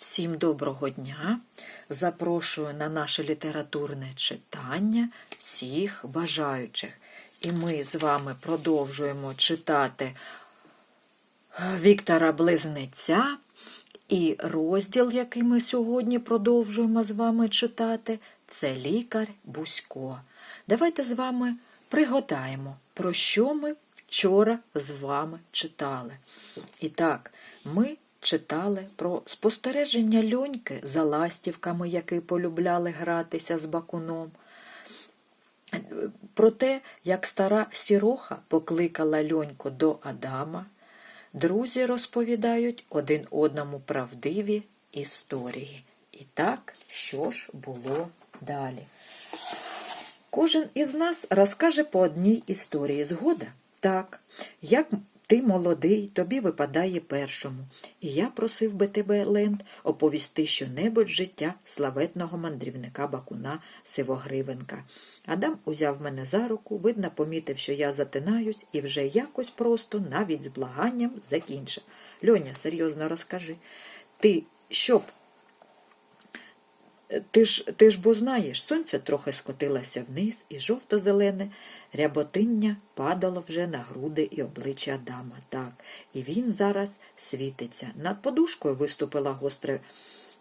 Всім доброго дня! Запрошую на наше літературне читання всіх бажаючих. І ми з вами продовжуємо читати Віктора Близнеця. І розділ, який ми сьогодні продовжуємо з вами читати, це лікар Бусько. Давайте з вами пригадаємо, про що ми вчора з вами читали. І так, ми читали про спостереження льоньки за ластівками, які полюбляли гратися з бакуном. Про те, як стара сіроха покликала льоньку до Адама, друзі розповідають один одному правдиві історії. І так, що ж було далі? Кожен із нас розкаже по одній історії. Згода? Так. Як ти молодий, тобі випадає першому. І я просив би тебе, Ленд, оповісти щонебудь життя славетного мандрівника Бакуна Сивогривенка. Адам узяв мене за руку, видно, помітив, що я затинаюсь, і вже якось просто, навіть з благанням, закінчив. Льоня, серйозно розкажи, ти щоб ти ж ти ж бо знаєш, сонце трохи скотилося вниз, і жовто-зелене ряботиння падало вже на груди і обличчя Адама. Так, і він зараз світиться. Над подушкою виступила гостре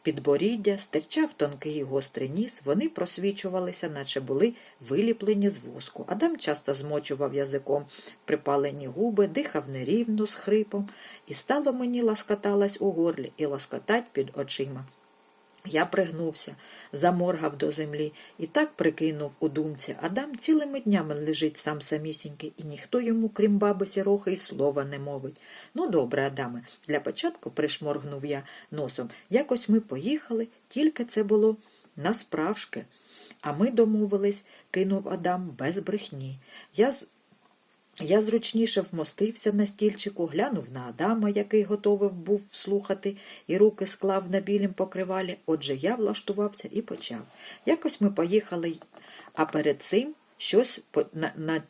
підборіддя, стирчав тонкий гострий ніс, вони просвічувалися, наче були виліплені з воску. Адам часто змочував язиком припалені губи, дихав нерівно з хрипом, і стало мені ласкоталась у горлі і ласкотать під очима. Я пригнувся, заморгав до землі і так прикинув у думці. Адам цілими днями лежить сам самісінький, і ніхто йому, крім баби сірохи, й слова не мовить. Ну, добре, Адаме, для початку пришморгнув я носом. Якось ми поїхали, тільки це було насправжки. А ми домовились, кинув Адам без брехні. Я я зручніше вмостився на стільчику, глянув на Адама, який готовий був слухати, і руки склав на білім покривалі. Отже, я влаштувався і почав. Якось ми поїхали, а перед цим щось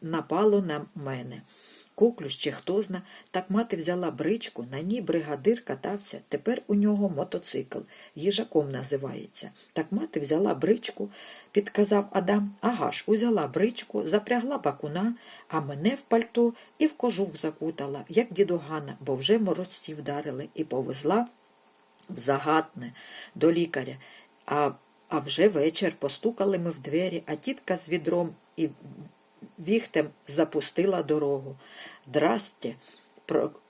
напало на мене. Коклюш чи хто зна, так мати взяла бричку, на ній бригадир катався, тепер у нього мотоцикл, їжаком називається. Так мати взяла бричку, підказав Адам. Ага ж, узяла бричку, запрягла бакуна, а мене в пальто і в кожух закутала, як дідогана, бо вже морозці вдарили, і повезла в загатне до лікаря. А а вже вечір постукали ми в двері, а тітка з відром і віхтем запустила дорогу. Драсте,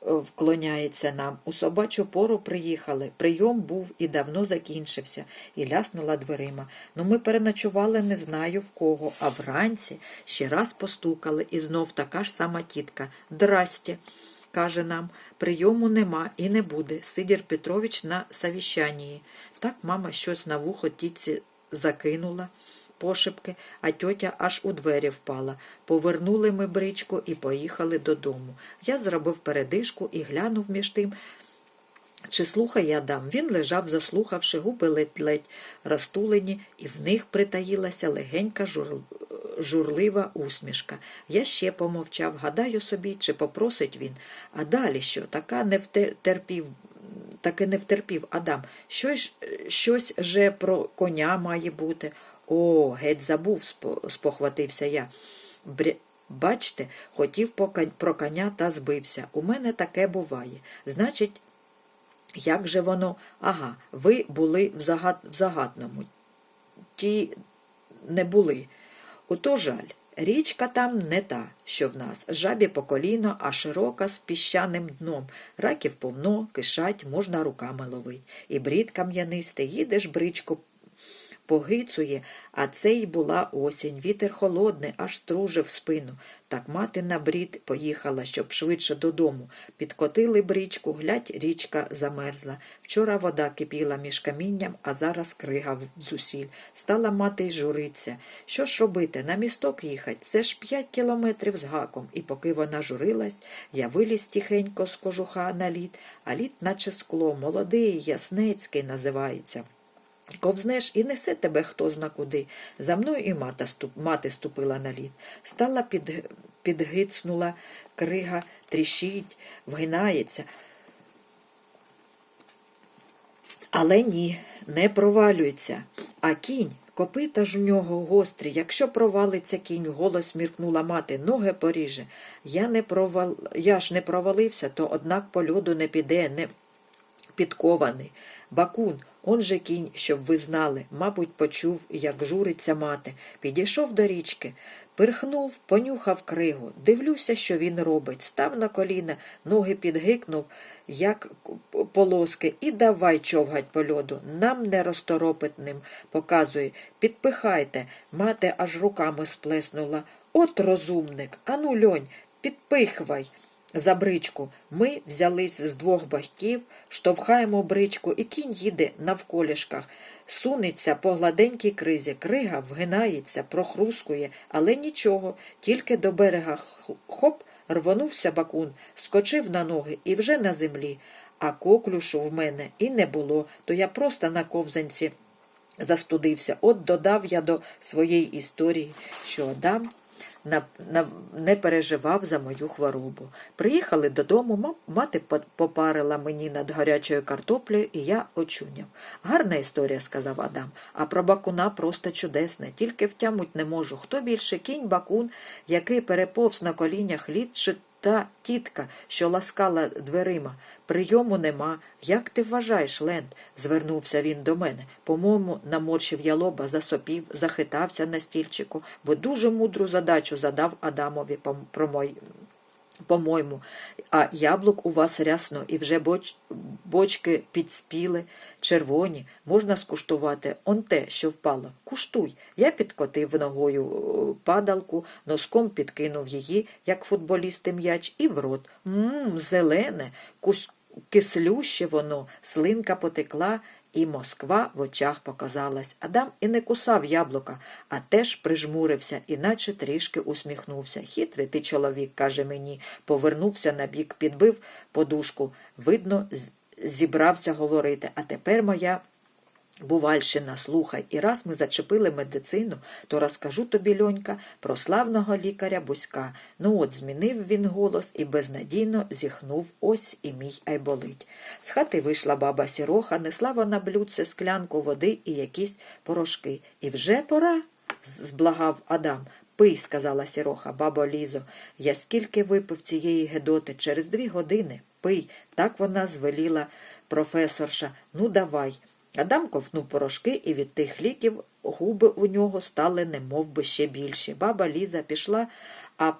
вклоняється нам. У собачу пору приїхали. Прийом був і давно закінчився, і ляснула дверима. Ну, ми переночували не знаю в кого, а вранці ще раз постукали, і знов така ж сама тітка. Драсте, каже нам, прийому нема і не буде. Сидір Петрович на совіщанні. Так мама щось на вухо тітці закинула пошепки, а тьотя аж у двері впала. Повернули ми бричку і поїхали додому. Я зробив передишку і глянув між тим. Чи слухає Адам? Він лежав, заслухавши, губи ледь-ледь розтулені, і в них притаїлася легенька жур... журлива усмішка. Я ще помовчав, гадаю собі, чи попросить він. А далі що? Така не втерпів. Таки не втерпів Адам. Щось щось же про коня має бути. О, геть забув, спохватився я. Бря... Бачте, хотів про коня та збився. У мене таке буває. Значить, як же воно? Ага, ви були в, загад... в загадному. Ті не були. Ото жаль. Річка там не та, що в нас. Жабі по коліно, а широка з піщаним дном. Раків повно, кишать, можна руками ловить. І брід кам'янистий, їдеш бричку погицує, а це й була осінь. Вітер холодний, аж стружив спину. Так мати на брід поїхала, щоб швидше додому. Підкотили брічку, глядь, річка замерзла. Вчора вода кипіла між камінням, а зараз крига зусіль. Стала мати й журиться. Що ж робити? На місток їхать? Це ж п'ять кілометрів з гаком. І поки вона журилась, я виліз тихенько з кожуха на лід, а лід, наче скло, молодий, яснецький називається. Ковзнеш і несе тебе хто зна куди. За мною і мати, ступ, мати ступила на лід. Стала під, підгицнула крига, тріщить, вгинається. Але ні, не провалюється. А кінь, копита ж у нього гострі. Якщо провалиться кінь, голос міркнула мати, ноги поріже. Я, не провал... Я ж не провалився, то однак по льоду не піде, не підкований. Бакун, он же кінь, щоб ви знали, мабуть, почув, як журиться мати. Підійшов до річки, пирхнув, понюхав кригу. Дивлюся, що він робить. Став на коліна, ноги підгикнув, як полоски, і давай човгать по льоду. Нам не розторопитним, показує. Підпихайте. Мати аж руками сплеснула. От розумник. Ану, льонь, підпихвай за бричку. Ми взялись з двох боків, штовхаємо бричку, і кінь їде навколішках. Сунеться по гладенькій кризі, крига вгинається, прохрускує, але нічого, тільки до берега хоп, рвонувся бакун, скочив на ноги і вже на землі. А коклюшу в мене і не було, то я просто на ковзанці застудився. От додав я до своєї історії, що Адам не переживав за мою хворобу. Приїхали додому, ма- мати по- попарила мені над гарячою картоплею, і я очуняв. Гарна історія, сказав Адам, а про бакуна просто чудесне, тільки втямуть не можу. Хто більше кінь бакун, який переповз на колінях лід, та тітка, що ласкала дверима. Прийому нема. Як ти вважаєш, Ленд? звернувся він до мене. По-моєму, наморщив я лоба, засопів, захитався на стільчику, бо дуже мудру задачу задав Адамові про мой. По-моєму, а яблук у вас рясно, і вже боч... бочки підспіли, червоні, можна скуштувати он те, що впало. Куштуй. Я підкотив ногою е, падалку, носком підкинув її, як футболісти м'яч, і в рот. Мм, зелене, кус... кислюще воно, слинка потекла, і Москва в очах показалась. Адам і не кусав яблука, а теж прижмурився, іначе трішки усміхнувся. Хитрий ти чоловік, каже мені, повернувся на бік, підбив подушку. Видно, зібрався говорити. А тепер моя Бувальщина, слухай, і раз ми зачепили медицину, то розкажу тобі, льонька, про славного лікаря Буська. Ну от змінив він голос і безнадійно зіхнув ось і мій айболить. З хати вийшла баба сіроха, несла вона блюдце, склянку води і якісь порошки. І вже пора, зблагав Адам. Пий, сказала сіроха, бабо Лізо, я скільки випив цієї гедоти, через дві години. Пий, так вона звеліла професорша. Ну, давай. Адам ковтнув порошки, і від тих ліків губи у нього стали немов би ще більші. Баба Ліза пішла, а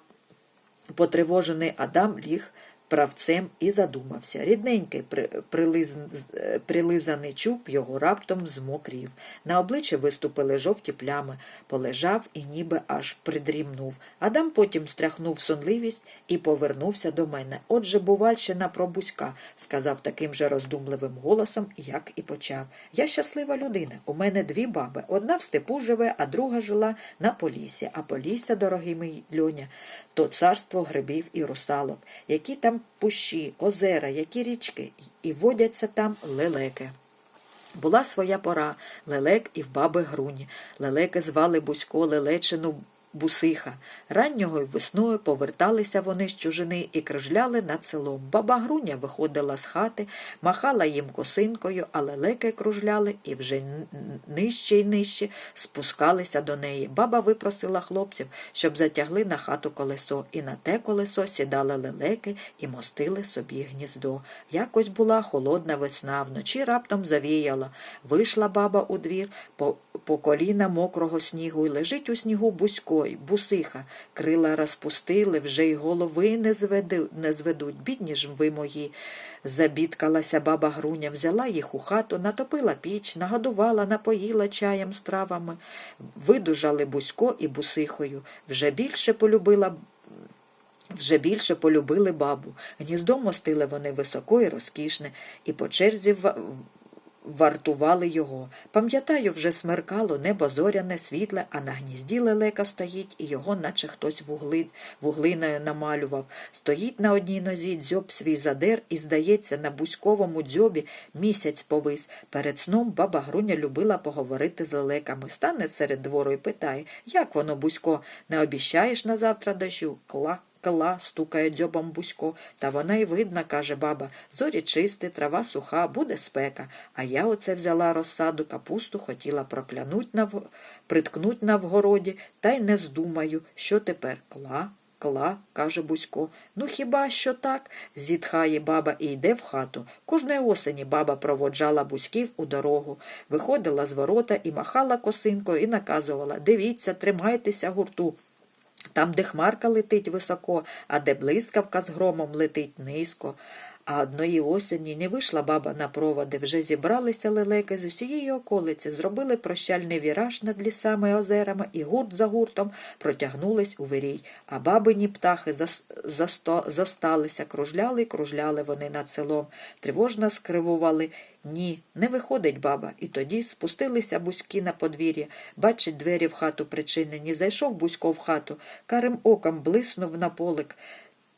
потривожений Адам ліг правцем і задумався. Рідненький при- прилиз... е, прилизаний чуб його раптом змокрів. На обличчі виступили жовті плями, полежав і ніби аж придрімнув. Адам потім стряхнув сонливість і повернувся до мене. Отже, бувальщина про Буська, сказав таким же роздумливим голосом, як і почав. Я щаслива людина. У мене дві баби. Одна в степу живе, а друга жила на Поліссі. А Полісся, дорогий мій льоня, то царство грибів і русалок. Які там пущі, озера, які річки, і водяться там лелеки. Була своя пора, лелек і в баби груні. Лелеки звали Бусько Лелечину Бусиха. Раннього й весною поверталися вони з чужини і крижляли над селом. Баба Груня виходила з хати, махала їм косинкою, а лелеки кружляли і вже нижче й нижче спускалися до неї. Баба випросила хлопців, щоб затягли на хату колесо, і на те колесо сідали лелеки і мостили собі гніздо. Якось була холодна весна, вночі раптом завіяло. Вийшла баба у двір по, по коліна мокрого снігу, і лежить у снігу бузько, й бусиха. Крила розпустили, вже й голови не, зведу, не зведуть. Бідні ж ви мої. Забідкалася баба Груня, взяла їх у хату, натопила піч, нагодувала, напоїла чаєм з травами. Видужали бузько і бусихою. Вже більше полюбила вже більше полюбили бабу. Гніздо мостили вони високо і розкішне, і по черзі ва- вартували його. Пам'ятаю, вже смеркало, небо зоряне, світле, а на гнізді лелека стоїть, і його наче хтось вугли, вуглиною намалював. Стоїть на одній нозі, дзьоб свій задер, і, здається, на бузьковому дзьобі місяць повис. Перед сном баба Груня любила поговорити з лелеками. Стане серед двору і питає, як воно, бузько, не обіщаєш на завтра дощу? Кла, кла, стукає дзьобом Бусько. Та вона й видна, каже баба. Зорі чисті, трава суха, буде спека. А я оце взяла розсаду, капусту хотіла проклянуть на в... приткнуть на вгороді, та й не здумаю, що тепер кла. Кла, каже Бусько. Ну хіба що так? зітхає баба і йде в хату. Кожної осені баба проводжала бузьків у дорогу, виходила з ворота і махала косинкою і наказувала Дивіться, тримайтеся гурту. Там, де хмарка летить високо, а де блискавка з громом летить низько. А одної осені не вийшла баба на проводи, вже зібралися лелеки з усієї околиці, зробили прощальний віраж над лісами і озерами і гурт за гуртом протягнулись у вирій. А бабині птахи зас... засто... зосталися, кружляли кружляли вони над селом, тривожно скривували. Ні, не виходить баба. І тоді спустилися бузьки на подвір'я. Бачить, двері в хату причинені. Зайшов бузько в хату, карим оком блиснув на полик.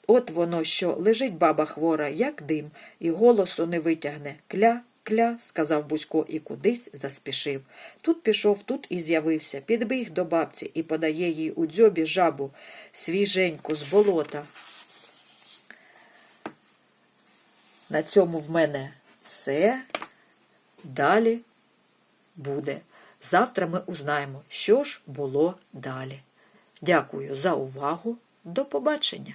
От воно що, лежить баба хвора, як дим, і голосу не витягне. Кля, кля, сказав Бусько і кудись заспішив. Тут пішов, тут і з'явився, підбіг до бабці і подає їй у дзьобі жабу, свіженьку з болота. На цьому в мене все. Далі буде. Завтра ми узнаємо, що ж було далі. Дякую за увагу. До побачення!